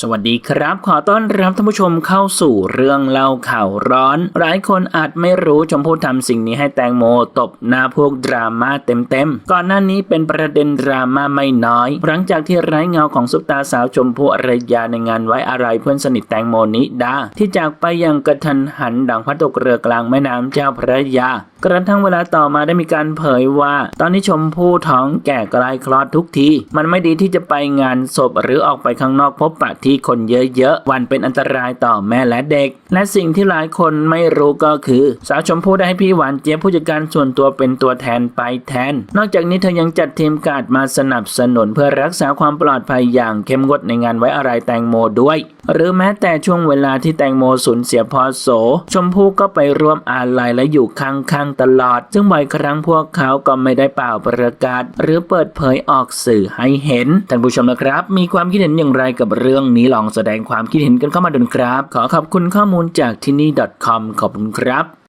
สวัสดีครับ ขอต้อนรับท่านผู้ชมเข้าสู่เรื่องเล่าข่าวร้อน หลายคนอาจไม่รู้ชมพู่ทำสิ่งนี้ให้แตงโมตบหน้าพวกดราม่าเต็มๆ ก่อนหน้านี้เป็นประเด็นดราม่าไม่น้อย หลังจากที่ไร้เงาของซุปตาสาวชมพู่อรยาในงานไว้อะไรเพื่อนสนิทแตงโมนิดาที่จากไปอย่างกระทันหันดังพัดตกเรือกลางแม่น้ำเจ้าพระยากระทั่งเวลาต่อมาได้มีการเผยว่า ตอนนี้ชมพู่ท้องแก่กล้คลอดทุกที มันไม่ดีที่จะไปงานศพหรือออกไปข้างนอกพบปะที่คนเยอะๆวันเป็นอันตรายต่อแม่และเด็ก และสิ่งที่หลายคนไม่รู้ก็คือ สาวชมพู่ได้ให้พี่หวานเจี๊ยบผู้จัดการส่วนตัวเป็นตัวแทนไปแทน นอกจากนี้เธอยังจัดทีมกาดมาสนับสนุนเพื่อรักษาความปลอดภัยอย่างเข้มงวดในงานไว้อะไรแตงโมด้วย หรือแม้แต่ช่วงเวลาที่แตงโมสูญเสียพอโส ชมพู่ก็ไปร่วมอาลัยและอยู่ข้างๆตลอด ซึ่งบ่อยครั้งพวกเขาก็ไม่ได้เป่าประกาศ หรือเปิดเผยออกสื่อให้เห็น ท่านผู้ชมนะครับ มีความคิดเห็นอย่างไรกับเรื่องนี้ลองแสดงความคิดเห็นกันเข้ามาดูนะครับ ขอขอบคุณข้อมูลจากที่นี่ .com ขอบคุณครับ